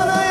있잖아요